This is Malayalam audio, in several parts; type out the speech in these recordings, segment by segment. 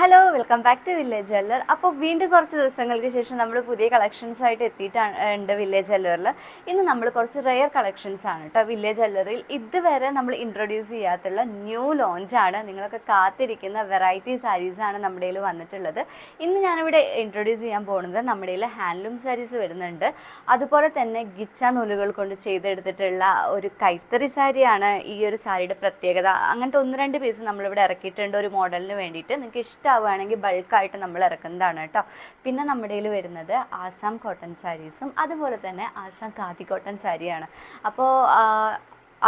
Hello welcome back to village jeweller അപ്പോൾ വീണ്ടും കുറച്ച് ദിവസങ്ങൾക്ക് ശേഷം നമ്മൾ പുതിയ കളക്ഷൻസ് ആയിട്ട് എത്തിയിട്ടാണ് ഉണ്ട് വില്ലേജ് ജ്വല്ലറിൽ ഇന്ന് നമ്മൾ കുറച്ച് റെയർ കളക്ഷൻസ് ആണ് കേട്ടോ വില്ലേജ് ജ്വല്ലറിൽ ഇതുവരെ നമ്മൾ ഇൻട്രൊഡ്യൂസ് ചെയ്യാത്തുള്ള ന്യൂ ലോഞ്ച് ആണ്. നിങ്ങളൊക്കെ കാത്തിരിക്കുന്ന വെറൈറ്റി സാരീസാണ് നമ്മുടെ കയ്യിൽ വന്നിട്ടുള്ളത്. ഇന്ന് ഞാനിവിടെ ഇൻട്രൊഡ്യൂസ് ചെയ്യാൻ പോകുന്നത് നമ്മുടെ കയ്യിൽ ഹാൻഡ്ലൂം സാരീസ് വരുന്നുണ്ട്. അതുപോലെ തന്നെ ഗിച്ച നൂലുകൾ കൊണ്ട് ചെയ്തെടുത്തിട്ടുള്ള ഒരു കൈത്തറി സാരിയാണ് ഈ ഒരു സാരിയുടെ പ്രത്യേകത. അങ്ങനത്തെ ഒന്ന് രണ്ട് പീസ് നമ്മളിവിടെ ഇറക്കിയിട്ടുണ്ട് ഒരു മോഡലിന് വേണ്ടിയിട്ട്. നിങ്ങൾക്ക് ഇഷ്ടമാവുകയാണെങ്കിൽ ബൾക്കായിട്ട് നമ്മൾ ഇറക്കുന്നതാണ് കേട്ടോ. പിന്നെ നമ്മുടെ കയ്യിൽ വരുന്നത് ആസാം കോട്ടൺ സാരീസും അതുപോലെ തന്നെ ആസാം കാതി കോട്ടൺ സാരിയാണ്. അപ്പോൾ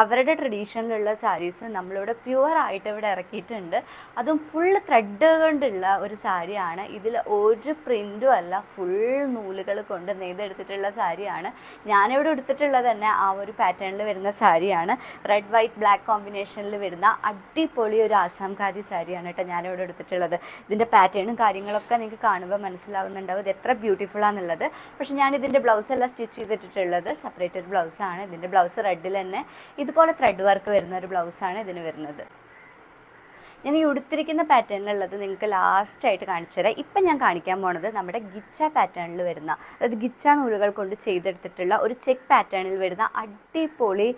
അവരുടെ ട്രഡീഷനിലുള്ള സാരീസ് നമ്മളിവിടെ പ്യുവർ ആയിട്ട് ഇവിടെ ഇറക്കിയിട്ടുണ്ട്. അതും ഫുൾ ത്രെഡ് കൊണ്ടുള്ള ഒരു സാരിയാണ് ഇതിൽ ഒരു പ്രിന്റും അല്ല ഫുൾ നൂലുകൾ കൊണ്ട് നെയ്തെടുത്തിട്ടുള്ള സാരിയാണ് ഞാനിവിടെ എടുത്തിട്ടുള്ളത് തന്നെ ആ ഒരു പാറ്റേണിൽ വരുന്ന സാരിയാണ് റെഡ് വൈറ്റ് ബ്ലാക്ക് കോമ്പിനേഷനിൽ വരുന്ന അടിപൊളി ഒരു ആസാം ഖാദി സാരിയാണ് കേട്ടോ ഞാനിവിടെ എടുത്തിട്ടുള്ളത്. ഇതിന്റെ പാറ്റേണും കാര്യങ്ങളൊക്കെ നിങ്ങൾക്ക് കാണുമ്പോൾ മനസ്സിലാവുന്നുണ്ടാവും. ഇത് എത്ര ബ്യൂട്ടിഫുൾ ആണെന്നുള്ളത് പക്ഷേ ഞാൻ ഇതിന്റെ ബ്ലൗസ് എല്ലാം സ്റ്റിച്ച് ചെയ്തിട്ടുള്ളത് സെപ്പറേറ്റഡ് ബ്ലൗസാണ് ഇതിന്റെ ബ്ലൗസ് റെഡിൽ തന്നെ. ഇതുപോലെ ത്രെഡ് വർക്ക് വരുന്ന ഒരു ബ്ലൗസാണ് ഇതിന് വരുന്നത്. ഞാൻ ഈ ഉടുത്തിരിക്കുന്ന പാറ്റേണിലുള്ളത് നിങ്ങൾക്ക് ലാസ്റ്റായിട്ട് കാണിച്ചു തരാം. ഇപ്പം ഞാൻ കാണിക്കാൻ പോണത് നമ്മുടെ ഗിച്ച പാറ്റേണിൽ വരുന്ന അതായത് ഗിച്ച നൂലുകൾ കൊണ്ട് ചെയ്തെടുത്തിട്ടുള്ള ഒരു ചെക്ക് പാറ്റേണിൽ വരുന്ന അടിപൊളി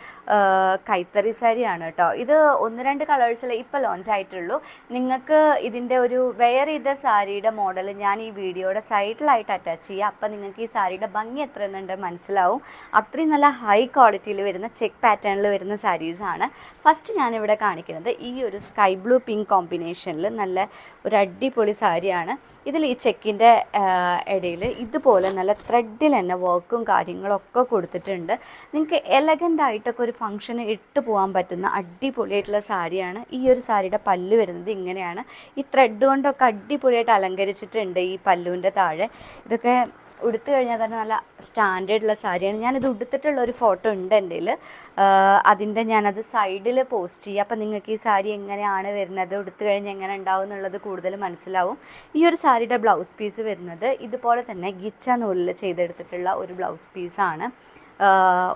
കൈത്തറി സാരിയാണ് കേട്ടോ ഇത് ഒന്ന് രണ്ട് കളേഴ്സിൽ ഇപ്പോൾ ലോഞ്ച് ആയിട്ടുള്ളൂ. നിങ്ങൾക്ക് ഇതിന്റെ ഒരു വെയർ ചെയ്ത സാരിയുടെ മോഡൽ ഞാൻ ഈ വീഡിയോയുടെ സൈഡിലായിട്ട് അറ്റാച്ച് ചെയ്യാം. അപ്പം നിങ്ങൾക്ക് ഈ സാരിയുടെ ഭംഗി എത്ര എന്നുണ്ട് മനസ്സിലാവും. അത്രയും നല്ല ഹൈ ക്വാളിറ്റിയിൽ വരുന്ന ചെക്ക് പാറ്റേണിൽ വരുന്ന സാരീസാണ് ഫസ്റ്റ് ഞാനിവിടെ കാണിക്കുന്നത് ഈ ഒരു സ്കൈ ബ്ലൂ കോമ്പിനേഷനിൽ നല്ല ഒരു അടിപൊളി സാരിയാണ്. ഇതിൽ ഈ ചെക്കിന്റെ ഇടയിൽ ഇതുപോലെ നല്ല ത്രെഡിൽ തന്നെ വർക്കും കാര്യങ്ങളൊക്കെ കൊടുത്തിട്ടുണ്ട്. നിങ്ങൾക്ക് എലഗന്റ് ആയിട്ടൊക്കെ ഒരു ഫംഗ്ഷന് ഇട്ട് പോകാൻ പറ്റുന്ന അടിപൊളിയായിട്ടുള്ള സാരിയാണ്. ഈ ഒരു സാരിയുടെ പല്ല് വരുന്നത് ഇങ്ങനെയാണ്. ഈ ത്രെഡ് കൊണ്ടൊക്കെ അടിപൊളിയായിട്ട് അലങ്കരിച്ചിട്ടുണ്ട് ഈ പല്ലുവിന്റെ താഴെ. ഇതൊക്കെ ഉടുത്തു കഴിഞ്ഞാൽ തന്നെ നല്ല സ്റ്റാൻഡേർഡുള്ള സാരിയാണ്. ഞാനിത് ഉടുത്തിട്ടുള്ള ഒരു ഫോട്ടോ ഉണ്ട് എന്റെ അതിന്റെ ഞാനത് സൈഡിൽ പോസ്റ്റ് ചെയ്യുക അപ്പം നിങ്ങൾക്ക് ഈ സാരി എങ്ങനെയാണ് വരുന്നത്? ഉടുത്തു കഴിഞ്ഞ് എങ്ങനെ ഉണ്ടാവും എന്നുള്ളത് കൂടുതൽ മനസ്സിലാവും. ഈ ഒരു സാരിയുടെ ബ്ലൗസ് പീസ് വരുന്നത് ഇതുപോലെ തന്നെ ഗിച്ച നൂലിൽ ചെയ്തെടുത്തിട്ടുള്ള ഒരു ബ്ലൗസ് പീസാണ്.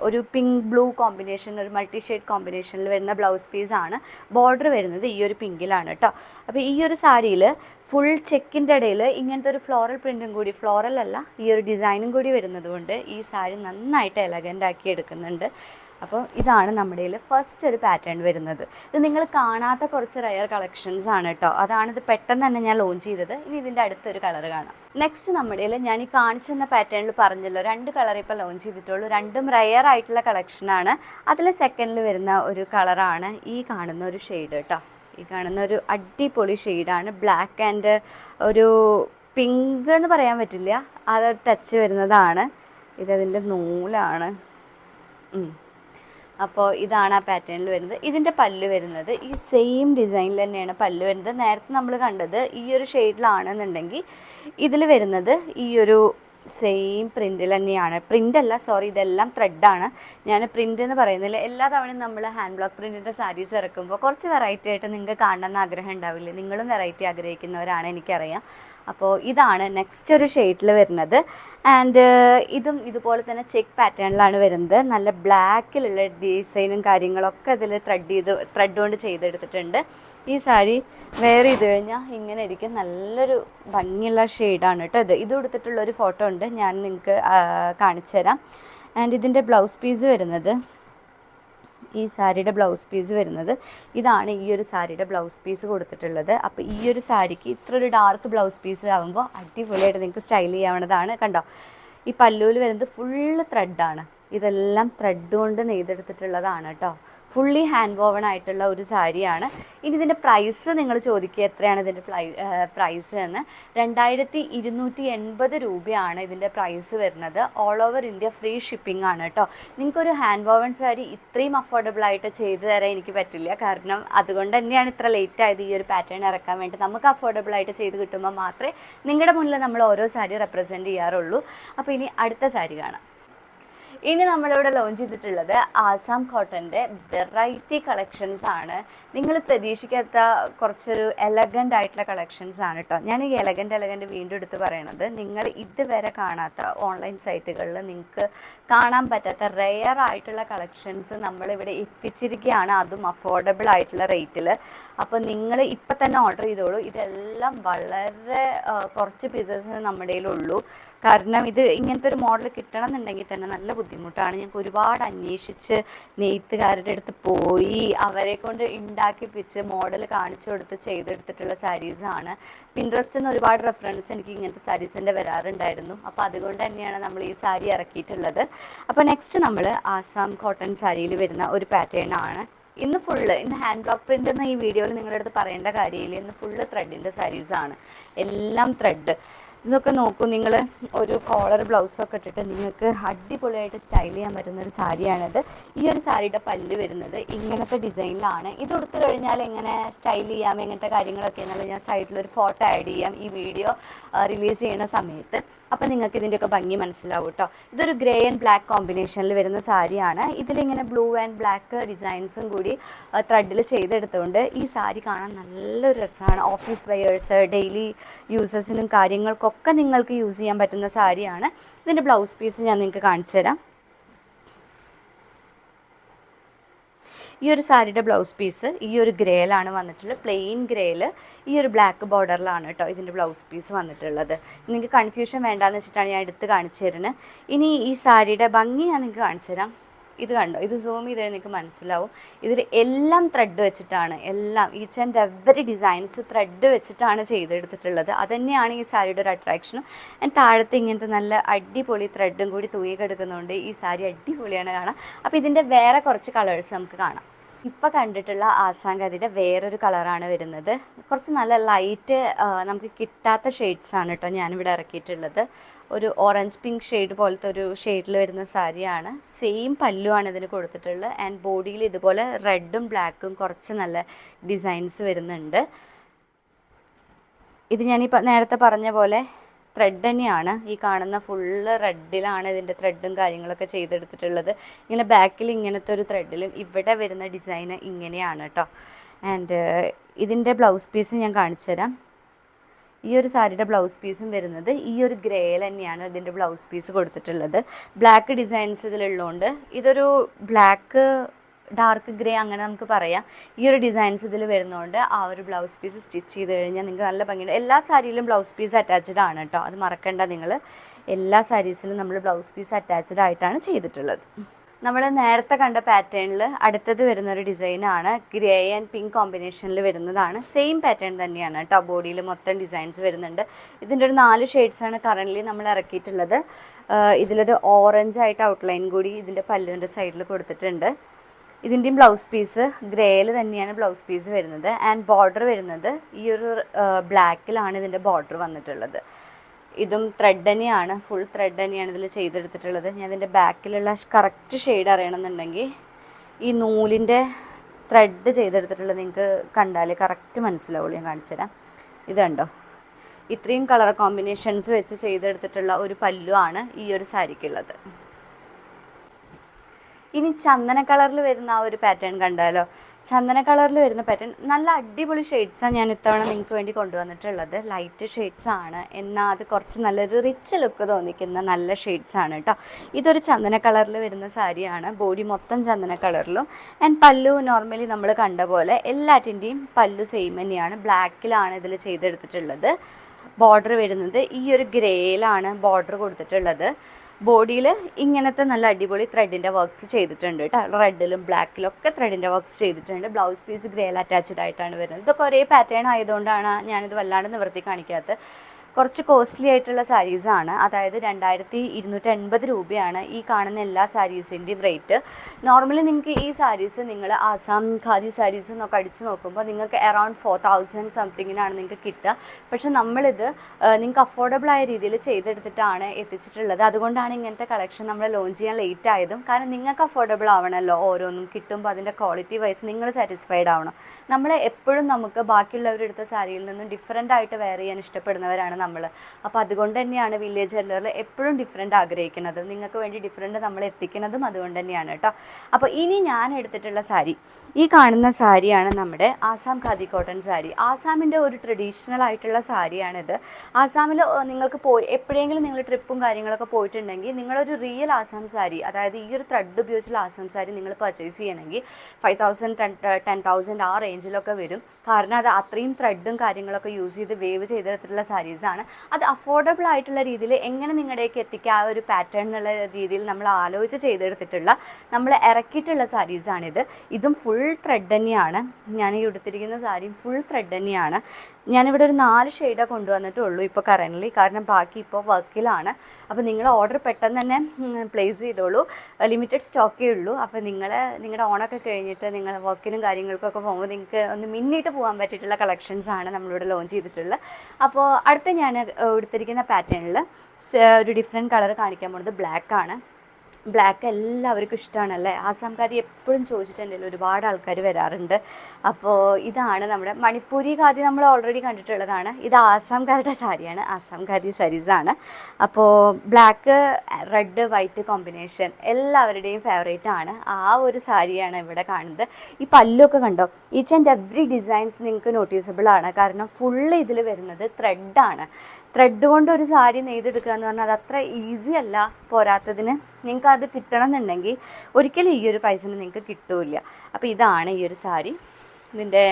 ഒരു പിങ്ക് ബ്ലൂ കോമ്പിനേഷൻ ഒരു മൾട്ടി ഷെയ്ഡ് കോമ്പിനേഷനിൽ വരുന്ന ബ്ലൗസ് പീസാണ് ബോർഡർ വരുന്നത് ഈ ഒരു പിങ്കിലാണ് കേട്ടോ അപ്പോൾ ഈ ഒരു സാരിയിൽ ഫുൾ ചെക്കിന്റെ ഇടയിൽ ഇങ്ങനത്തെ ഒരു ഫ്ലോറൽ പ്രിന്റും കൂടി ഫ്ലോറൽ അല്ല ഈ ഒരു ഡിസൈനും കൂടി വരുന്നത് കൊണ്ട് ഈ സാരി നന്നായിട്ട് എലഗന്റ് ആക്കി എടുക്കുന്നുണ്ട്. അപ്പോൾ ഇതാണ് നമ്മുടെ ഫസ്റ്റ് ഒരു പാറ്റേൺ വരുന്നത്. ഇത് നിങ്ങൾ കാണാത്ത കുറച്ച് റയർ കളക്ഷൻസ് ആണ് കേട്ടോ അതാണ് ഇത് പെട്ടെന്ന് തന്നെ ഞാൻ ലോഞ്ച് ചെയ്തത്. ഇനി ഇതിന്റെ അടുത്തൊരു കളർ കാണാം. നെക്സ്റ്റ് നമ്മുടെ ഞാൻ ഈ കാണിച്ചു തന്ന പാറ്റേണിൽ പറഞ്ഞല്ലോ രണ്ട് കളർ ഇപ്പോൾ ലോഞ്ച് ചെയ്തിട്ടുള്ളൂ. രണ്ടും റയർ ആയിട്ടുള്ള കളക്ഷനാണ് അതിൽ സെക്കൻഡിൽ വരുന്ന ഒരു കളറാണ് ഈ കാണുന്ന ഒരു ഷെയ്ഡ് കേട്ടോ ഈ കാണുന്ന ഒരു അടിപൊളി ഷെയ്ഡാണ് ബ്ലാക്ക് ആൻഡ് ഒരു പിങ്ക് എന്ന് പറയാൻ പറ്റില്ല. അത് ടച്ച് വരുന്നതാണ്. ഇതതിന്റെ നൂലാണ്. അപ്പോൾ ഇതാണ് ആ പാറ്റേണിൽ വരുന്നത്. ഇതിന്റെ പല്ല് വരുന്നത് ഈ സെയിം ഡിസൈനിൽ തന്നെയാണ് പല്ല് വരുന്നത്. നേരത്തെ നമ്മൾ കണ്ടത് ഈ ഒരു ഷെയ്ഡിലാണെന്നുണ്ടെങ്കിൽ ഇതിൽ വരുന്നത് ഈ ഒരു സെയിം പ്രിന്റിൽ തന്നെയാണ്. പ്രിന്റ് അല്ല സോറി ഇതെല്ലാം ത്രെഡാണ് ഞാൻ പ്രിന്റ് എന്ന് പറയുന്നില്ല. എല്ലാ തവണയും നമ്മൾ ഹാൻഡ് ബ്ലോക്ക് പ്രിന്റിന്റെ സാരീസ് ഇറക്കുമ്പോൾ കുറച്ച് വെറൈറ്റി ആയിട്ട് നിങ്ങൾക്ക് കാണണമെന്ന് ആഗ്രഹം ഉണ്ടാവില്ലേ? നിങ്ങളും വെറൈറ്റി ആഗ്രഹിക്കുന്നവരാണ് എനിക്കറിയാം. അപ്പോൾ ഇതാണ് നെക്സ്റ്റ് ഒരു ഷെയ്ഡിൽ വരുന്നത്. ആൻഡ് ഇതും ഇതുപോലെ തന്നെ ചെക്ക് പാറ്റേണിലാണ് വരുന്നത്. നല്ല ബ്ലാക്കിലുള്ള ഡിസൈനും കാര്യങ്ങളൊക്കെ ഇതിൽ ത്രെഡ് ചെയ്ത് ത്രെഡ് കൊണ്ട് ചെയ്തെടുത്തിട്ടുണ്ട്. ഈ സാരി വെയർ ചെയ്ത് കഴിഞ്ഞാൽ ഇങ്ങനെ ഇരിക്കും. നല്ലൊരു ഭംഗിയുള്ള ഷെയ്ഡാണ് കേട്ടോ ഇത്. ഇത് കൊടുത്തിട്ടുള്ളൊരു ഫോട്ടോ ഉണ്ട്. ഞാൻ നിങ്ങൾക്ക് കാണിച്ചു തരാം ആൻഡ് ഇതിന്റെ ബ്ലൗസ് പീസ് വരുന്നത്. ഈ സാരിയുടെ ബ്ലൗസ് പീസ് വരുന്നത്. ഇതാണ് ഈ ഒരു സാരിയുടെ ബ്ലൗസ് പീസ് കൊടുത്തിട്ടുള്ളത്. അപ്പോൾ ഈ ഒരു സാരിക്ക് ഇത്ര ഒരു ഡാർക്ക് ബ്ലൗസ് പീസ് ആകുമ്പോൾ അടിപൊളിയായിട്ട് നിങ്ങൾക്ക് സ്റ്റൈൽ ചെയ്യാവുന്നതാണ് കണ്ടോ? ഈ പല്ലുവിൽ വരുന്നത് ഫുള്ള് ത്രെഡാണ് ഇതെല്ലാം ത്രെഡ് കൊണ്ട് നെയ്തെടുത്തിട്ടുള്ളതാണ് കേട്ടോ. ഫുള്ളി ഹാൻഡ് വോവൺ ആയിട്ടുള്ള ഒരു സാരിയാണ്. ഇനി ഇതിന്റെ പ്രൈസ് നിങ്ങൾ ചോദിക്കുക എത്രയാണ് ഇതിന്റെ പ്രൈസ് എന്ന് രണ്ടായിരത്തി ഇരുന്നൂറ്റി എൺപത് രൂപയാണ് ഇതിന്റെ പ്രൈസ് വരുന്നത്. All over India free shipping ആണ് കേട്ടോ. നിങ്ങൾക്കൊരു ഹാൻഡ് വോവൺ സാരി ഇത്രയും അഫോർഡബിൾ ആയിട്ട് ചെയ്തു തരാൻ എനിക്ക് പറ്റില്ല. കാരണം അതുകൊണ്ട് തന്നെയാണ് ഇത്ര ലേറ്റ് ആയത് ഈ ഒരു പാറ്റേൺ ഇറക്കാൻ വേണ്ടി. നമുക്ക് അഫോർഡബിൾ ആയിട്ട് ചെയ്ത് കിട്ടുമ്പോൾ മാത്രമേ നിങ്ങളുടെ മുന്നിൽ നമ്മൾ ഓരോ സാരി റെപ്രസെന്റ് ചെയ്യാറുള്ളൂ. അപ്പോൾ ഇനി അടുത്ത സാരി കാണാം. ഇനി നമ്മളിവിടെ ലോഞ്ച് ചെയ്തിട്ടുള്ളത് ആസാം കോട്ടന്റെ വെറൈറ്റി കളക്ഷൻസ് ആണ്. നിങ്ങൾ പ്രതീക്ഷിക്കാത്ത കുറച്ചൊരു എലഗന്റ് ആയിട്ടുള്ള കളക്ഷൻസ് ആണ് കേട്ടോ ഞാൻ ഈ എലഗന്റ് എലഗന്റ് വീണ്ടും എടുത്ത് പറയണത് നിങ്ങൾ ഇതുവരെ കാണാത്ത ഓൺലൈൻ സൈറ്റുകളിൽ നിങ്ങൾക്ക് കാണാൻ പറ്റാത്ത റെയർ ആയിട്ടുള്ള കളക്ഷൻസ് നമ്മളിവിടെ എത്തിച്ചിരിക്കുകയാണ്. അതും അഫോർഡബിൾ ആയിട്ടുള്ള റേറ്റിൽ അപ്പോൾ നിങ്ങൾ ഇപ്പം തന്നെ ഓർഡർ ചെയ്തോളൂ. ഇതെല്ലാം വളരെ കുറച്ച് പീസസ് നമ്മുടെ കയ്യിലുള്ളൂ. കാരണം ഇത് ഇങ്ങനത്തെ ഒരു മോഡൽ കിട്ടണം എന്നുണ്ടെങ്കിൽ തന്നെ നല്ല ബുദ്ധിമുട്ടാണ്. ഞങ്ങൾക്ക് ഒരുപാട് അന്വേഷിച്ച് നെയ്ത്തുകാരുടെ അടുത്ത് പോയി അവരെ കൊണ്ട് ഉണ്ടാക്കിപ്പിച്ച് മോഡൽ കാണിച്ചു കൊടുത്ത് ചെയ്തെടുത്തിട്ടുള്ള സാരീസാണ് പിൻട്രസ്റ്റിൽ നിന്ന് ഒരുപാട് റെഫറൻസ് എനിക്ക് ഇങ്ങനത്തെ സാരീസിന്റെ വരാറുണ്ടായിരുന്നു. അപ്പോൾ അതുകൊണ്ട് തന്നെയാണ് നമ്മൾ ഈ സാരി ഇറക്കിയിട്ടുള്ളത്. അപ്പോൾ നെക്സ്റ്റ് നമ്മൾ ആസാം കോട്ടൺ സാരിയിൽ വരുന്ന ഒരു പാറ്റേൺ ആണ്. ഇന്ന് ഫുള്ള് ഇന്ന് ഹാൻഡ് ബ്ലോക്ക് പ്രിന്റ് എന്ന് ഈ വീഡിയോയിൽ നിങ്ങളുടെ അടുത്ത് പറയേണ്ട കാര്യമില്ല. ഇന്ന് ഫുള്ള് ത്രെഡിന്റെ സാരീസാണ് എല്ലാം ത്രെഡ് ഇതൊക്കെ നോക്കൂ നിങ്ങൾ ഒരു കോളർ ബ്ലൗസൊക്കെ ഇട്ടിട്ട് നിങ്ങൾക്ക് അടിപൊളിയായിട്ട് സ്റ്റൈൽ ചെയ്യാൻ പറ്റുന്ന ഒരു സാരിയാണിത്. ഈ ഒരു സാരിയുടെ പല്ല് വരുന്നത് ഇങ്ങനത്തെ ഡിസൈനിലാണ് ഇത് കൊടുത്തു കഴിഞ്ഞാൽ എങ്ങനെ സ്റ്റൈൽ ചെയ്യാം എങ്ങനത്തെ കാര്യങ്ങളൊക്കെ എന്നുള്ളത് ഞാൻ സൈഡിലൊരു ഫോട്ടോ ആഡ് ചെയ്യാം ഈ വീഡിയോ റിലീസ് ചെയ്യുന്ന സമയത്ത്. അപ്പോൾ നിങ്ങൾക്ക് ഇതിന്റെയൊക്കെ ഭംഗി മനസ്സിലാവും കേട്ടോ ഇതൊരു ഗ്രേ ആൻഡ് ബ്ലാക്ക് കോമ്പിനേഷനിൽ വരുന്ന സാരിയാണ്. ഇതിലിങ്ങനെ ബ്ലൂ ആൻഡ് ബ്ലാക്ക് ഡിസൈൻസും കൂടി ത്രെഡിൽ ചെയ്തെടുത്തുകൊണ്ട് ഈ സാരി കാണാൻ നല്ലൊരു രസമാണ് ഓഫീസ് വെയേഴ്സ് ഡെയിലി യൂസേഴ്സിനും കാര്യങ്ങൾക്കൊക്കെ നിങ്ങൾക്ക് യൂസ് ചെയ്യാൻ പറ്റുന്ന സാരിയാണ്. ഇതിന്റെ ബ്ലൗസ് പീസ് ഞാൻ നിങ്ങൾക്ക് കാണിച്ചു തരാം ഈ ഒരു സാരിയുടെ ബ്ലൗസ് പീസ് ഈ ഒരു ഗ്രേയിലാണ് വന്നിട്ടുള്ളത് പ്ലെയിൻ ഗ്രേയിൽ ഈ ഒരു ബ്ലാക്ക് ബോർഡറിലാണ് കേട്ടോ ഇതിന്റെ ബ്ലൗസ് പീസ് വന്നിട്ടുള്ളത്. നിങ്ങൾക്ക് കൺഫ്യൂഷൻ വേണ്ടാന്ന് വെച്ചിട്ടാണ് ഞാൻ എടുത്ത് കാണിച്ചു തരുന്നത്. ഇനി ഈ സാരിയുടെ ഭംഗി ഞാൻ നിങ്ങൾക്ക് കാണിച്ചു തരാം. ഇത് കണ്ടോ? ഇത് സൂം ചെയ്ത് നിങ്ങൾക്ക് മനസ്സിലാവും. ഇതിൽ എല്ലാം ത്രെഡ് വെച്ചിട്ടാണ് എല്ലാം each and every designs thread വെച്ചിട്ടാണ് ചെയ്തെടുത്തിട്ടുള്ളത്. അതുതന്നെയാണ് ഈ സാരിയുടെ ഒരു അട്രാക്ഷനും ആൻഡ് താഴത്തെ ഇങ്ങനത്തെ നല്ല അടിപൊളി ത്രെഡും കൂടി തൂയി കിടക്കുന്നതുകൊണ്ട് ഈ സാരി അടിപൊളിയാണ് കാണാം അപ്പോൾ ഇതിന്റെ വേറെ കുറച്ച് കളേഴ്സ് നമുക്ക് കാണാം. ഇപ്പോൾ കണ്ടിട്ടുള്ള ആസാങ്കതിയുടെ വേറൊരു കളറാണ് വരുന്നത്. കുറച്ച് നല്ല ലൈറ്റ് നമുക്ക് കിട്ടാത്ത ഷെയ്ഡ്സ് ആണ് കേട്ടോ ഞാനിവിടെ ഇറക്കിയിട്ടുള്ളത്. ഒരു ഓറഞ്ച് പിങ്ക് ഷെയ്ഡ് പോലത്തെ ഒരു ഷെയ്ഡിൽ വരുന്ന സാരിയാണ്. സെയിം പല്ലുവാണ് ഇതിന് കൊടുത്തിട്ടുള്ളത്. ആൻഡ് ബോഡിയിൽ ഇതുപോലെ റെഡും ബ്ലാക്കും കുറച്ച് നല്ല ഡിസൈൻസ് വരുന്നുണ്ട്. ഇത് ഞാൻ ഈ നേരത്തെ പറഞ്ഞ പോലെ ത്രെഡ് തന്നെയാണ്. ഈ കാണുന്ന ഫുള്ള് റെഡിലാണ് ഇതിന്റെ ത്രെഡും കാര്യങ്ങളൊക്കെ ചെയ്തെടുത്തിട്ടുള്ളത്. ഇങ്ങനെ ബാക്കിൽ ഇങ്ങനത്തെ ഒരു ത്രെഡിലും ഇവിടെ വരുന്ന ഡിസൈൻ ഇങ്ങനെയാണ് കേട്ടോ ആൻഡ് ഇതിന്റെ ബ്ലൗസ് പീസ് ഞാൻ കാണിച്ചു തരാം ഈ ഒരു സാരിയുടെ ബ്ലൗസ് പീസും വരുന്നത്. ഈ ഒരു ഗ്രേയിൽ തന്നെയാണ് ഇതിന്റെ ബ്ലൗസ് പീസ് കൊടുത്തിട്ടുള്ളത്. ബ്ലാക്ക് ഡിസൈൻസ് ഇതിലുള്ളതുകൊണ്ട് ഇതൊരു ബ്ലാക്ക് ഡാർക്ക് ഗ്രേ അങ്ങനെ നമുക്ക് പറയാം. ഈ ഒരു ഡിസൈൻസ് ഇതിൽ വരുന്നതുകൊണ്ട് ആ ഒരു ബ്ലൗസ് പീസ് സ്റ്റിച്ച് ചെയ്ത് കഴിഞ്ഞാൽ നിങ്ങൾക്ക് നല്ല ഭംഗിയുണ്ട്. എല്ലാ സാരിയിലും ബ്ലൗസ് പീസ് അറ്റാച്ച്ഡ് ആണ് കേട്ടോ അത് മറക്കണ്ട നിങ്ങൾ എല്ലാ സാരീസിലും നമ്മൾ ബ്ലൗസ് പീസ് അറ്റാച്ച്ഡ് ആയിട്ടാണ് ചെയ്തിട്ടുള്ളത്. നമ്മൾ നേരത്തെ കണ്ട പാറ്റേണിൽ അടുത്തത് വരുന്ന ഒരു ഡിസൈനാണ്. ഗ്രേ ആൻഡ് പിങ്ക് കോമ്പിനേഷനിൽ വരുന്നതാണ്. സെയിം പാറ്റേൺ തന്നെയാണ് കേട്ടോ ബോഡിയിൽ മൊത്തം ഡിസൈൻസ് വരുന്നുണ്ട്. ഇതിന്റെ ഒരു നാല് ഷെയ്ഡ്സാണ് കറന്റ്ലി നമ്മൾ ഇറക്കിയിട്ടുള്ളത്. ഇതിലൊരു ഓറഞ്ച് ആയിട്ട് ഔട്ട്ലൈൻ കൂടി ഇതിന്റെ പല്ലുവിന്റെ സൈഡിൽ കൊടുത്തിട്ടുണ്ട്. ഇതിന്റെയും ബ്ലൗസ് പീസ് ഗ്രേയിൽ തന്നെയാണ് ബ്ലൗസ് പീസ് വരുന്നത്. ആൻഡ് ബോർഡർ വരുന്നത് ഈ ഒരു ബ്ലാക്കിലാണ് ഇതിന്റെ ബോർഡർ വന്നിട്ടുള്ളത്. ഇതും ത്രെഡ് തന്നെയാണ്. ഫുൾ ത്രെഡ് തന്നെയാണ് ഇതിൽ ചെയ്തെടുത്തിട്ടുള്ളത്. ഞാൻ ഇതിന്റെ ബാക്കിലുള്ള കറക്റ്റ് ഷെയ്ഡ് അറിയണമെന്നുണ്ടെങ്കിൽ ഈ നൂലിന്റെ ത്രെഡ് ചെയ്തെടുത്തിട്ടുള്ളത് നിങ്ങൾക്ക് കണ്ടാൽ കറക്റ്റ് മനസ്സിലാവുള്ളൂ. ഞാൻ കാണിച്ചുതരാം ഇത് കണ്ടോ? ഇത്രയും കളർ കോമ്പിനേഷൻസ് വെച്ച് ചെയ്തെടുത്തിട്ടുള്ള ഒരു പല്ലുവാണ് ഈ ഒരു സാരിക്കുള്ളത്. ഇനി ചന്ദന കളറിൽ വരുന്ന ആ ഒരു പാറ്റേൺ കണ്ടാലോ? ചന്ദന കളറിൽ വരുന്ന പാറ്റേൺ നല്ല അടിപൊളി ഷെയ്ഡ്സാണ് ഞാൻ ഇത്തവണ നിങ്ങൾക്ക് വേണ്ടി കൊണ്ടുവന്നിട്ടുള്ളത്. ലൈറ്റ് ഷെയ്ഡ്സ് ആണ്. എന്നാൽ അത് കുറച്ച് നല്ലൊരു റിച്ച് ലുക്ക് തോന്നിക്കുന്ന നല്ല ഷെയ്ഡ്സ് ആണ് കേട്ടോ ഇതൊരു ചന്ദന കളറിൽ വരുന്ന സാരിയാണ് ബോഡി മൊത്തം ചന്ദന കളറിലും. ആൻഡ് പല്ലു നോർമലി നമ്മൾ കണ്ട പോലെ എല്ലാറ്റിന്റെയും പല്ലു സെയിം തന്നെയാണ്. ബ്ലാക്കിലാണ് ഇതിൽ ചെയ്തെടുത്തിട്ടുള്ളത്. ബോർഡർ വരുന്നത് ഈ ഒരു ഗ്രേയിലാണ് ബോർഡർ കൊടുത്തിട്ടുള്ളത്. ബോഡിയിൽ ഇങ്ങനത്തെ നല്ല അടിപൊളി ത്രെഡിന്റെ വർക്ക്സ് ചെയ്തിട്ടുണ്ട് കേട്ടോ. റെഡിലും ബ്ലാക്കിലും ഒക്കെ ത്രെഡിന്റെ വർക്ക്സ് ചെയ്തിട്ടുണ്ട്. ബ്ലൗസ് പീസ് ഗ്രേയിൽ അറ്റാച്ച്ഡ് ആയിട്ടാണ് വരുന്നത്. ഇതൊക്കെ ഒരേ പാറ്റേൺ ആയതുകൊണ്ടാണ് ഞാനിത് വല്ലാണ്ട് നിവർത്തി കാണിക്കാത്തത്. കുറച്ച് കോസ്റ്റ്ലി ആയിട്ടുള്ള സാരീസാണ് അതായത് രണ്ടായിരത്തി ഇരുന്നൂറ്റി എൺപത് രൂപയാണ് ഈ കാണുന്ന എല്ലാ സാരീസിന്റെയും റേറ്റ് നോർമലി നിങ്ങൾക്ക് ഈ സാരീസ് നിങ്ങൾ ആസാം ഖാദി സാരീസ് എന്നൊക്കെ അടിച്ച് നോക്കുമ്പോൾ നിങ്ങൾക്ക് അറൗണ്ട് ഫോർ തൗസൻഡ് സംതിങ്ങിനാണ് നിങ്ങൾക്ക് കിട്ടുക. പക്ഷെ നമ്മളിത് നിങ്ങൾക്ക് അഫോർഡബിൾ ആയ രീതിയിൽ ചെയ്തെടുത്തിട്ടാണ് എത്തിച്ചിട്ടുള്ളത്. അതുകൊണ്ടാണ് ഇങ്ങനത്തെ കളക്ഷൻ നമ്മൾ ലോഞ്ച് ചെയ്യാൻ ലേറ്റ് ആയതും. കാരണം നിങ്ങൾക്ക് അഫോർഡബിൾ ആവണമല്ലോ ഓരോന്നും കിട്ടുമ്പോൾ അതിന്റെ ക്വാളിറ്റി വൈസ് നിങ്ങൾ സാറ്റിസ്ഫൈഡ് ആവണം. നമ്മൾ എപ്പോഴും നമുക്ക് ബാക്കിയുള്ളവരെടുത്ത സാരിയിൽ നിന്നും ഡിഫറെന്റ് ആയിട്ട് വെയർ ചെയ്യാൻ ഇഷ്ടപ്പെടുന്നവരാണ് നമ്മൾ അപ്പോൾ അതുകൊണ്ട് തന്നെയാണ് വില്ലേജ് ജ്വല്ലറിൽ എപ്പോഴും ഡിഫറെന്റ് ആഗ്രഹിക്കുന്നത്. നിങ്ങൾക്ക് വേണ്ടി ഡിഫറെന്റ് നമ്മൾ എത്തിക്കുന്നതും അതുകൊണ്ട് തന്നെയാണ് കേട്ടോ. അപ്പോൾ ഇനി ഞാൻ എടുത്തിട്ടുള്ള സാരി. ഈ കാണുന്ന സാരിയാണ് നമ്മുടെ ആസാം ഖാദി കോട്ടൺ സാരി. ആസാമിന്റെ ഒരു ട്രഡീഷണൽ ആയിട്ടുള്ള സാരിയാണിത്. ആസാമിൽ നിങ്ങൾക്ക് പോയി എപ്പോഴെങ്കിലും നിങ്ങൾ ട്രിപ്പും കാര്യങ്ങളൊക്കെ പോയിട്ടുണ്ടെങ്കിൽ നിങ്ങളൊരു റിയൽ ആസാം സാരി അതായത് ഈ ഒരു ത്രെഡ് ഉപയോഗിച്ചുള്ള ആസാം സാരി നിങ്ങൾ പർച്ചേസ് ചെയ്യണമെങ്കിൽ five thousand ten ten thousand ആ റേഞ്ചിലൊക്കെ വരും. കാരണം അത് അത്രയും ത്രെഡും കാര്യങ്ങളൊക്കെ യൂസ് ചെയ്ത് വേവ് ചെയ്തെടുത്തിട്ടുള്ള സാരീസാണ് അത് അഫോർഡബിൾ ആയിട്ടുള്ള രീതിയിൽ എങ്ങനെ നിങ്ങളുടെയൊക്കെ എത്തിക്കുക ആ ഒരു പാറ്റേൺ എന്നുള്ള രീതിയിൽ നമ്മൾ ആലോചിച്ച് ചെയ്തെടുത്തിട്ടുള്ള നമ്മൾ ഇറക്കിയിട്ടുള്ള സാരീസാണിത്. ഇതും ഫുൾ ത്രെഡ് തന്നെയാണ്. ഞാൻ ഈ ഉടുത്തിരിക്കുന്ന സാരിയും ഫുൾ ത്രെഡ് തന്നെയാണ്. ഞാനിവിടെ ഒരു നാല് ഷെയ്ഡാണ് കൊണ്ടുവന്നിട്ടുള്ളൂ ഇപ്പോൾ കറന്റ്ലി കാരണം ബാക്കി ഇപ്പോൾ വർക്കിലാണ് അപ്പോൾ നിങ്ങൾ ഓർഡർ പെട്ടെന്ന് തന്നെ പ്ലേസ് ചെയ്തോളൂ. ലിമിറ്റഡ് സ്റ്റോക്കേ ഉള്ളൂ. അപ്പോൾ നിങ്ങൾ നിങ്ങളുടെ ഓണൊക്കെ കഴിഞ്ഞിട്ട് നിങ്ങൾ വർക്കിനും കാര്യങ്ങൾക്കൊക്കെ പോകുമ്പോൾ നിങ്ങൾക്ക് ഒന്ന് മിന്നിട്ട് പോകാൻ പറ്റിയിട്ടുള്ള കളക്ഷൻസാണ് ആണ് നമ്മളിവിടെ ലോഞ്ച് ചെയ്തിട്ടുള്ളത്. അപ്പോൾ അടുത്ത ഞാൻ എടുത്തിരിക്കുന്ന പാറ്റേണിൽ ഒരു ഡിഫറെന്റ് കളർ കാണിക്കാൻ പോകുന്നത് ബ്ലാക്ക് ആണ്. ബ്ലാക്ക് എല്ലാവർക്കും ഇഷ്ടമാണല്ലേ ആസാം ഖാദി എപ്പോഴും ചോദിച്ചിട്ടുണ്ടെങ്കിൽ ഒരുപാട് ആൾക്കാർ വരാറുണ്ട്. അപ്പോൾ ഇതാണ് നമ്മുടെ മണിപ്പൂരി ഖാദി നമ്മൾ ഓൾറെഡി കണ്ടിട്ടുള്ളതാണ്. ഇത് ആസാംകാരുടെ സാരിയാണ്. ആസാം ഖാദി സാരീസാണ് അപ്പോൾ ബ്ലാക്ക് റെഡ് വൈറ്റ് കോമ്പിനേഷൻ എല്ലാവരുടെയും ഫേവറേറ്റ് ആണ്. ആ ഒരു സാരിയാണ് ഇവിടെ കാണുന്നത്. ഈ പല്ലൊക്കെ കണ്ടോ? ഈച്ച് ആൻഡ് എവറി ഡിസൈൻസ് നിങ്ങൾക്ക് നോട്ടീസബിൾ ആണ്. കാരണം ഫുള്ള് ഇതിൽ വരുന്നത് ത്രെഡാണ് ത്രെഡ് കൊണ്ട് ഒരു സാരി നെയ്തെടുക്കുക എന്ന് പറഞ്ഞാൽ അത് അത്ര ഈസി അല്ല പോരാത്തതിന്. നിങ്ങൾക്ക് അത് കിട്ടണം എന്നുണ്ടെങ്കിൽ ഒരിക്കലും ഈ ഒരു പ്രൈസിന് നിങ്ങൾക്ക് കിട്ടില്ല. അപ്പോൾ ഇതാണ് ഈ ഒരു സാരി. ഇതിന്റെ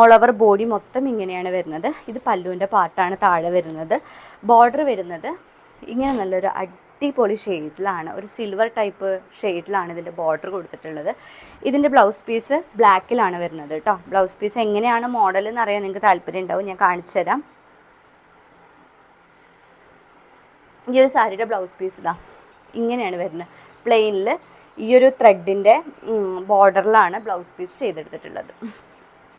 ഓൾ ഓവർ ബോഡി മൊത്തം ഇങ്ങനെയാണ് വരുന്നത്. ഇത് പല്ലുവിന്റെ പാർട്ടാണ് താഴെ വരുന്നത്. ബോർഡർ വരുന്നത് ഇങ്ങനെ നല്ലൊരു അടിപൊളി ഷെയ്ഡിലാണ് ഒരു സിൽവർ ടൈപ്പ് ഷെയ്ഡിലാണ് ഇതിന്റെ ബോർഡർ കൊടുത്തിട്ടുള്ളത്. ഇതിന്റെ ബ്ലൗസ് പീസ് ബ്ലാക്കിലാണ് വരുന്നത് കേട്ടോ ബ്ലൗസ് പീസ് എങ്ങനെയാണ് മോഡൽ എന്നറിയാൻ നിങ്ങൾക്ക് താല്പര്യം ഉണ്ടാവും. ഞാൻ കാണിച്ചു തരാം ഈ ഒരു സാരിയുടെ ബ്ലൗസ് പീസ് ഇതാ. ഇങ്ങനെയാണ് വരുന്നത്. പ്ലെയിനിൽ ഈ ഒരു ത്രെഡിന്റെ ബോർഡറിലാണ് ബ്ലൗസ് പീസ് ചെയ്തെടുത്തിട്ടുള്ളത്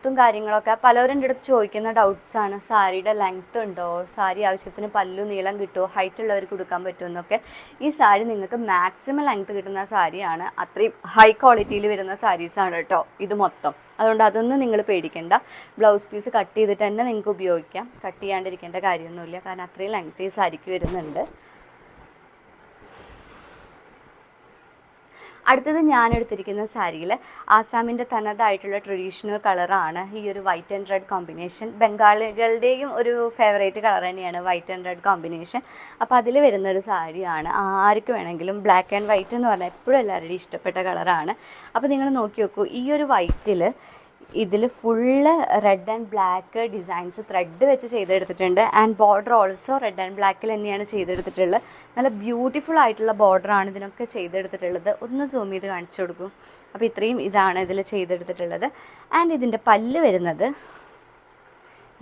ും. കാര്യങ്ങളൊക്കെ പലരും എന്റെ അടുത്ത് ചോദിക്കുന്ന ഡൗട്ട്സ് ആണ്. സാരിയുടെ ലെങ്ത് ഉണ്ടോ? സാരി ആവശ്യത്തിന് പല്ലു നീളം കിട്ടുമോ ഹൈറ്റ് ഉള്ളവർക്ക് കൊടുക്കാൻ പറ്റുമോ എന്നൊക്കെ. ഈ സാരി നിങ്ങൾക്ക് മാക്സിമം ലെങ്ത് കിട്ടുന്ന സാരിയാണ്. അത്രയും ഹൈ ക്വാളിറ്റിയിൽ വരുന്ന സാരീസാണ് കേട്ടോ ഇത് മൊത്തം. അതുകൊണ്ട് അതൊന്നും നിങ്ങൾ പേടിക്കേണ്ട. ബ്ലൗസ് പീസ് കട്ട് ചെയ്തിട്ട് തന്നെ നിങ്ങൾക്ക് ഉപയോഗിക്കാം. കട്ട് ചെയ്യാണ്ടിരിക്കേണ്ട കാര്യമൊന്നുമില്ല. കാരണം അത്രയും ലെങ്ത് സാരിക്ക് വരുന്നുണ്ട്. അടുത്തത് ഞാൻ എടുത്തിരിക്കുന്ന സാരിയിൽ ആസാമിന്റെ തനതായിട്ടുള്ള ട്രഡീഷണൽ കളറാണ് ഈ ഒരു വൈറ്റ് ആൻഡ് റെഡ് കോമ്പിനേഷൻ ബംഗാളികളുടെയും ഒരു ഫേവറേറ്റ് കളർ തന്നെയാണ് വൈറ്റ് ആൻഡ് റെഡ് കോമ്പിനേഷൻ അപ്പോൾ അതിൽ വരുന്ന ഒരു സാരിയാണ് ആർക്ക് വേണമെങ്കിലും ബ്ലാക്ക് ആൻഡ് വൈറ്റ് എന്ന് പറഞ്ഞാൽ എപ്പോഴും എല്ലാവരുടെയും ഇഷ്ടപ്പെട്ട കളറാണ് അപ്പോൾ നിങ്ങൾ നോക്കി നോക്കൂ ഈ ഒരു വൈറ്റിൽ ഇതിൽ full red and black designs thread വെച്ച് ചെയ്തെടുത്തിട്ടുണ്ട്. And border also red and ബ്ലാക്കിൽ തന്നെയാണ് ചെയ്തെടുത്തിട്ടുള്ളത്. നല്ല ബ്യൂട്ടിഫുൾ ആയിട്ടുള്ള ബോർഡറാണ് ഇതിനൊക്കെ ചെയ്തെടുത്തിട്ടുള്ളത്. ഒന്ന് സൂം ചെയ്ത് കാണിച്ചു കൊടുക്കും. അപ്പോൾ ഇത്രയും ഇതാണ് ഇതിൽ ചെയ്തെടുത്തിട്ടുള്ളത്. ആൻഡ് ഇതിന്റെ പല്ല് വരുന്നത്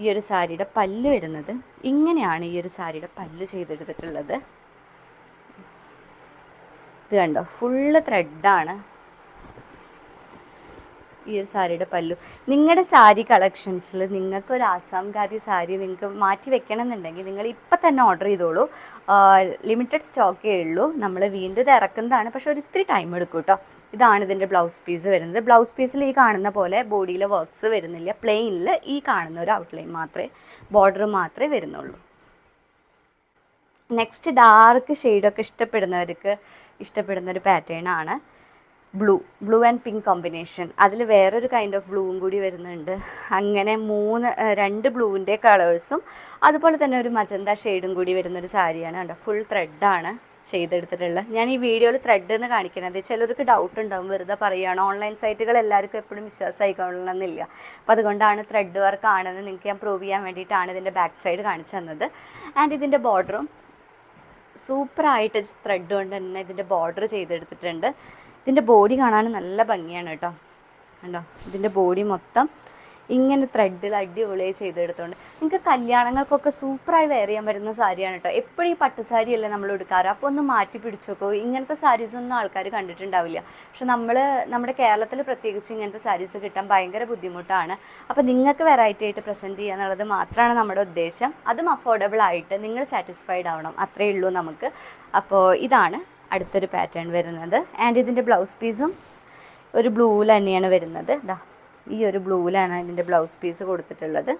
ഈ ഒരു സാരിയുടെ പല്ല് വരുന്നത് ഇങ്ങനെയാണ് ഈ ഒരു സാരിയുടെ പല്ല് ചെയ്തെടുത്തിട്ടുള്ളത്. ഇത് കണ്ടോ? ഫുള്ള് ത്രെഡാണ് ഈ ഒരു സാരിയുടെ പല്ലു. നിങ്ങളുടെ സാരി കളക്ഷൻസിൽ നിങ്ങൾക്ക് ഒരു ആസാം ഖാദി സാരി നിങ്ങൾക്ക് മാറ്റി വെക്കണം എന്നുണ്ടെങ്കിൽ നിങ്ങൾ ഇപ്പം തന്നെ ഓർഡർ ചെയ്തോളൂ. ലിമിറ്റഡ് സ്റ്റോക്കേ ഉള്ളൂ. നമ്മൾ വീണ്ടും ഇത് ഇറക്കുന്നതാണ്. പക്ഷെ ഒരു ഇത്തിരി ടൈം എടുക്കും കേട്ടോ ഇതാണ് ഇതിന്റെ ബ്ലൗസ് പീസ് വരുന്നത്. ബ്ലൗസ് പീസിൽ ഈ കാണുന്ന പോലെ ബോഡിയിലെ വർക്ക്സ് വരുന്നില്ല. പ്ലെയിനിൽ ഈ കാണുന്ന ഒരു ഔട്ട്ലൈൻ മാത്രമേ ബോർഡർ മാത്രമേ വരുന്നുള്ളൂ. നെക്സ്റ്റ് ഡാർക്ക് ഷെയ്ഡൊക്കെ ഇഷ്ടപ്പെടുന്നവർക്ക് ഇഷ്ടപ്പെടുന്ന ഒരു പാറ്റേൺ ആണ്. Blue blue and pink combination അതിൽ വേറൊരു കൈൻഡ് ഓഫ് ബ്ലൂവും കൂടി വരുന്നുണ്ട്. അങ്ങനെ മൂന്ന് രണ്ട് ബ്ലൂവിന്റെ കളേഴ്സും അതുപോലെ തന്നെ ഒരു മജന്ത ഷെയ്ഡും കൂടി വരുന്നൊരു സാരിയാണ്. കണ്ടോ ഫുൾ ത്രെഡാണ് ചെയ്തെടുത്തിട്ടുള്ളത് ഞാൻ ഈ വീഡിയോയിൽ ത്രെഡ് എന്ന് കാണിക്കണത്. ചിലർക്ക് ഡൗട്ട് ഉണ്ടാവും വെറുതെ പറയുകയാണ് ഓൺലൈൻ സൈറ്റുകൾ എല്ലാവർക്കും എപ്പോഴും വിശ്വാസമായിക്കൊള്ളണമെന്നില്ല. അപ്പോൾ അതുകൊണ്ടാണ് ത്രെഡ് വർക്ക് ആണെന്ന് നിങ്ങൾക്ക് ഞാൻ പ്രൂവ് ചെയ്യാൻ വേണ്ടിയിട്ടാണ് ഇതിന്റെ ബാക്ക് സൈഡ് കാണിച്ചു തന്നത്. ആൻഡ് ഇതിന്റെ ബോർഡറും സൂപ്പറായിട്ട് ത്രെഡ് കൊണ്ട് തന്നെ ഇതിന്റെ ബോർഡർ ചെയ്തെടുത്തിട്ടുണ്ട്. ഇതിന്റെ ബോഡി കാണാൻ നല്ല ഭംഗിയാണ് കേട്ടോ. കണ്ടോ? ഇതിന്റെ ബോഡി മൊത്തം ഇങ്ങനെ ത്രെഡിൽ അടിപൊളിയായി ചെയ്തെടുത്തോണ്ട്. നിങ്ങൾക്ക് കല്യാണങ്ങൾക്കൊക്കെ സൂപ്പറായി വെയർ ചെയ്യാൻ പറ്റുന്ന സാരിയാണ് കേട്ടോ. എപ്പോഴും ഈ പട്ട് സാരിയല്ലേ നമ്മൾ എടുക്കാറ്? അപ്പോൾ ഒന്ന് മാറ്റി പിടിച്ചു നോക്കൂ. ഇങ്ങനത്തെ സാരീസ് ഒന്നും ആൾക്കാർ കണ്ടിട്ടുണ്ടാവില്ല. പക്ഷെ നമ്മൾ നമ്മുടെ കേരളത്തിൽ പ്രത്യേകിച്ച് ഇങ്ങനത്തെ സാരീസ് കിട്ടാൻ ഭയങ്കര ബുദ്ധിമുട്ടാണ്. അപ്പോൾ നിങ്ങൾക്ക് വെറൈറ്റി ആയിട്ട് പ്രസന്റ് ചെയ്യുക എന്നുള്ളത് മാത്രമാണ് നമ്മുടെ ഉദ്ദേശം. അതും അഫോർഡബിൾ ആയിട്ട് നിങ്ങൾ സാറ്റിസ്ഫൈഡ് ആവണം. അത്രയേ ഉള്ളൂ നമുക്ക്. അപ്പോൾ ഇതാണ് അടുത്തൊരു പാറ്റേൺ വരുന്നത്. ആൻഡ് ഇതിന്റെ ബ്ലൗസ് പീസും ഒരു ബ്ലൂവിൽ തന്നെയാണ് വരുന്നത്. ഇതാ ഈ ഒരു ബ്ലൂവിലാണ് ഇതിന്റെ ബ്ലൗസ് പീസ് കൊടുത്തിട്ടുള്ളത്.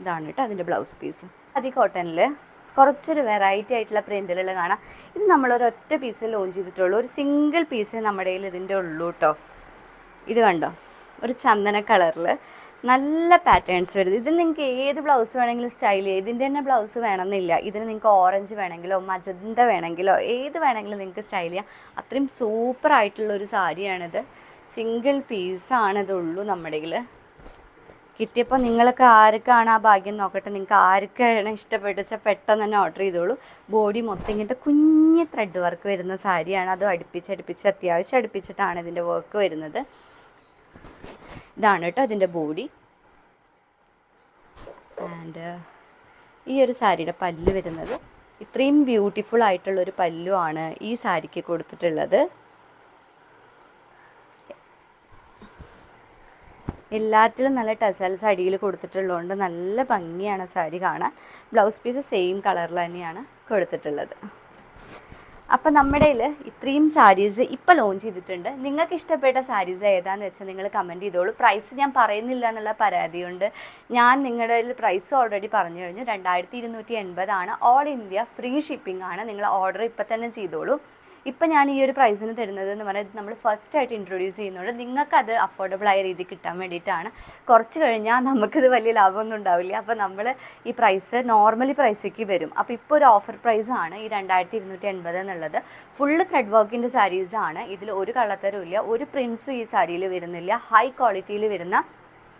ഇതാണ് കേട്ടോ അതിന്റെ ബ്ലൗസ് പീസ് അതി കോട്ടണിൽ കുറച്ചൊരു വെറൈറ്റി ആയിട്ടുള്ള പ്രിന്റുകൾ കാണാം. ഇത് നമ്മളൊരു ഒറ്റ പീസ് ലോഞ്ച് ചെയ്തിട്ടുള്ളൂ. ഒരു സിംഗിൾ പീസ് നമ്മുടെ കയ്യിൽ ഇതിന്റെ ഉള്ളൂ കേട്ടോ. ഇത് കണ്ടോ? ഒരു ചന്ദന കളറിൽ നല്ല പാറ്റേൺസ് വരുന്നത്. ഇത് നിങ്ങൾക്ക് ഏത് ബ്ലൗസ് വേണമെങ്കിലും സ്റ്റൈൽ ചെയ്ത് ഇതിന്റെ തന്നെ ബ്ലൗസ് വേണമെന്നില്ല. ഇതിന് നിങ്ങൾക്ക് ഓറഞ്ച് വേണമെങ്കിലോ മജന്ത വേണമെങ്കിലോ ഏത് വേണമെങ്കിലും നിങ്ങൾക്ക് സ്റ്റൈൽ ചെയ്യാം. അത്രയും സൂപ്പർ ആയിട്ടുള്ള ഒരു സാരിയാണിത്. സിംഗിൾ പീസാണിതുള്ളൂ നമ്മുടെ കിട്ടിയപ്പോൾ നിങ്ങൾക്ക് ആർക്കാണ് ആ ഭാഗ്യം നോക്കട്ടെ? നിങ്ങൾക്ക് ആർക്കാണ് ഇഷ്ടപ്പെട്ടു വെച്ചാൽ പെട്ടെന്ന് തന്നെ ഓർഡർ ചെയ്തോളൂ. ബോഡി മൊത്തം ഇങ്ങനത്തെ കുഞ്ഞ് ത്രെഡ് വർക്ക് വരുന്ന സാരിയാണ്. അത് അടുപ്പിച്ച് അടുപ്പിച്ച് അത്യാവശ്യം അടുപ്പിച്ചിട്ടാണ് ഇതിന്റെ വർക്ക് വരുന്നത്. ഇതാണ് കേട്ടോ അതിന്റെ ബോഡി. ആൻഡ് ഈ ഒരു സാരിയുടെ പല്ല് വരുന്നത് ഇത്രയും ബ്യൂട്ടിഫുൾ ആയിട്ടുള്ള ഒരു പല്ലു ആണ് ഈ സാരിക്ക് കൊടുത്തിട്ടുള്ളത്. എല്ലാറ്റിലും നല്ല ടസൽസ് അടിയിൽ കൊടുത്തിട്ടുള്ളതുകൊണ്ട് നല്ല ഭംഗിയാണ് സാരി കാണാൻ. ബ്ലൗസ് പീസ് സെയിം കളറിൽ തന്നെയാണ് കൊടുത്തിട്ടുള്ളത്. അപ്പം നമ്മുടെ കയ്യിൽ ഇത്രയും സാരീസ് ഇപ്പോൾ ലോഞ്ച് ചെയ്തിട്ടുണ്ട്. നിങ്ങൾക്ക് ഇഷ്ടപ്പെട്ട സാരീസ് ഏതാണെന്ന് വെച്ചാൽ നിങ്ങൾ കമന്റ് ചെയ്തോളൂ. പ്രൈസ് ഞാൻ പറയുന്നില്ല എന്നുള്ള പരാതിയുണ്ട്. ഞാൻ നിങ്ങളുടെ കയ്യിൽ പ്രൈസ് ഓൾറെഡി പറഞ്ഞു കഴിഞ്ഞു. രണ്ടായിരത്തി ഇരുന്നൂറ്റി എൺപതാണ്. ഓൾ ഇന്ത്യ ഫ്രീ ഷിപ്പിംഗ് ആണ്. നിങ്ങൾ ഓർഡർ ഇപ്പം തന്നെ ചെയ്തോളൂ. ഇപ്പം ഞാൻ ഈ ഒരു പ്രൈസിന് തരുന്നത് എന്ന് പറഞ്ഞാൽ നമ്മൾ ഫസ്റ്റ് ആയിട്ട് ഇൻട്രൊഡ്യൂസ് ചെയ്യുന്നുണ്ട് നിങ്ങൾക്ക് അത് അഫോർഡബിൾ ആയ രീതിയിൽ കിട്ടാൻ വേണ്ടിയിട്ടാണ്. കുറച്ച് കഴിഞ്ഞാൽ നമുക്കിത് വലിയ ലാഭമൊന്നും ഉണ്ടാവില്ല. അപ്പോൾ നമ്മൾ ഈ പ്രൈസ് നോർമലി പ്രൈസിലേക്ക് വരും. അപ്പോൾ ഇപ്പോൾ ഒരു ഓഫർ പ്രൈസ് ആണ് ഈ രണ്ടായിരത്തി ഇരുന്നൂറ്റി എൺപത് എന്നുള്ളത് ഫുള്ള് ത്രെഡ് വർക്കിന്റെ സാരീസാണ് ഇതിൽ ഒരു കള്ളത്തരവും ഇല്ല. ഒരു പ്രിൻസും ഈ സാരിയിൽ വരുന്നില്ല. ഹൈ ക്വാളിറ്റിയിൽ വരുന്ന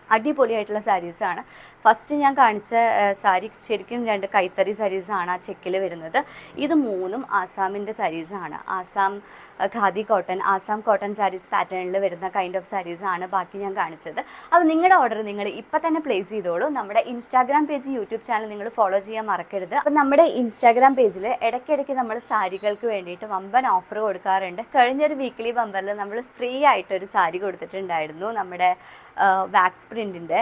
അടിപൊളിയായിട്ടുള്ള സാരീസാണ് ഫസ്റ്റ് ഞാൻ കാണിച്ച സാരി ശരിക്കും രണ്ട് കൈത്തറി സാരീസാണ് ആ ചെക്കിൽ വരുന്നത്. ഇത് മൂന്നും ആസാമിന്റെ സാരീസാണ് ആസാം ഖാദി കോട്ടൺ ആസാം കോട്ടൺ സാരീസ് പാറ്റേണിൽ വരുന്ന കൈൻഡ് ഓഫ് സാരീസാണ് ബാക്കി ഞാൻ കാണിച്ചത്. അപ്പോൾ നിങ്ങളുടെ ഓർഡർ നിങ്ങൾ ഇപ്പം തന്നെ പ്ലേസ് ചെയ്തോളൂ. നമ്മുടെ ഇൻസ്റ്റാഗ്രാം പേജ് യൂട്യൂബ് ചാനൽ നിങ്ങൾ ഫോളോ ചെയ്യാൻ മറക്കരുത്. അപ്പം നമ്മുടെ ഇൻസ്റ്റാഗ്രാം പേജിൽ ഇടയ്ക്കിടയ്ക്ക് നമ്മൾ സാരികൾക്ക് വേണ്ടിയിട്ട് വമ്പൻ ഓഫർ കൊടുക്കാറുണ്ട്. കഴിഞ്ഞൊരു വീക്കിലി ബമ്പറിൽ നമ്മൾ ഫ്രീ ആയിട്ടൊരു സാരി കൊടുത്തിട്ടുണ്ടായിരുന്നു നമ്മുടെ വാക്സ് പ്രിന്റിന്റെ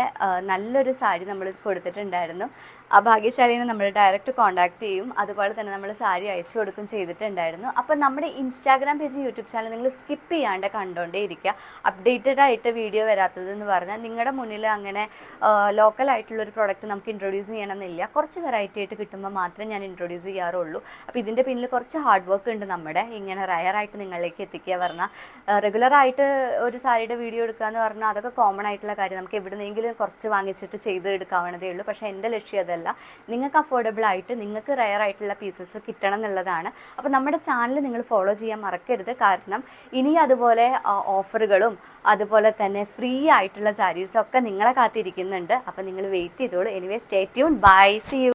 നല്ലൊരു സാരി നമ്മൾ കൊടുത്തിട്ടുണ്ടായിരുന്നു. ആ ഭാഗ്യശാലിനെ നമ്മൾ ഡയറക്റ്റ് കോൺടാക്ട് ചെയ്യും. അതുപോലെ തന്നെ നമ്മൾ സാരി അയച്ചു കൊടുക്കും ചെയ്തിട്ടുണ്ടായിരുന്നു. അപ്പം നമ്മുടെ ഇൻസ്റ്റാഗ്രാം പേജ് യൂട്യൂബ് ചാനൽ നിങ്ങൾ സ്കിപ്പ് ചെയ്യാണ്ട് കണ്ടുകൊണ്ടേ ഇരിക്കുക അപ്ഡേറ്റഡ് ആയിട്ട് വീഡിയോ വരാത്തതെന്ന് പറഞ്ഞാൽ നിങ്ങളുടെ മുന്നിൽ അങ്ങനെ ലോക്കൽ ആയിട്ടുള്ള ഒരു പ്രോഡക്റ്റ് നമുക്ക് ഇൻട്രൊഡ്യൂസ് ചെയ്യണമെന്നില്ല. കുറച്ച് വെറൈറ്റി ആയിട്ട് കിട്ടുമ്പോൾ മാത്രമേ ഞാൻ ഇൻട്രൊഡ്യൂസ് ചെയ്യാറുള്ളൂ. അപ്പോൾ ഇതിന്റെ പിന്നിൽ കുറച്ച് ഹാർഡ് വർക്ക് ഉണ്ട് നമ്മുടെ. ഇങ്ങനെ റയറായിട്ട് നിങ്ങളിലേക്ക് എത്തിക്കുക പറഞ്ഞാൽ റെഗുലറായിട്ട് ഒരു സാരിയുടെ വീഡിയോ എടുക്കുക എന്ന് പറഞ്ഞാൽ അതൊക്കെ കോമൺ ആയിട്ടുള്ള കാര്യം. നമുക്ക് എവിടുന്നെങ്കിലും കുറച്ച് വാങ്ങിച്ചിട്ട് ചെയ്ത് എടുക്കാവുന്നതേ ഉള്ളൂ. പക്ഷേ എന്റെ ലക്ഷ്യം അതല്ല. നിങ്ങൾക്ക് അഫോർഡബിൾ ആയിട്ട് നിങ്ങൾക്ക് റയർ ആയിട്ടുള്ള പീസസ് കിട്ടണം എന്നുള്ളതാണ്. അപ്പോൾ നമ്മുടെ ചാനൽ നിങ്ങൾ ഫോളോ ചെയ്യാൻ മറക്കരുത്. കാരണം ഇനി അതുപോലെ ഓഫറുകളും അതുപോലെ തന്നെ ഫ്രീ ആയിട്ടുള്ള സാരീസൊക്കെ നിങ്ങളെ കാത്തിരിക്കുന്നുണ്ട്. അപ്പോൾ നിങ്ങൾ വെയിറ്റ് ചെയ്തോളൂ. Anyway stay tune bye see you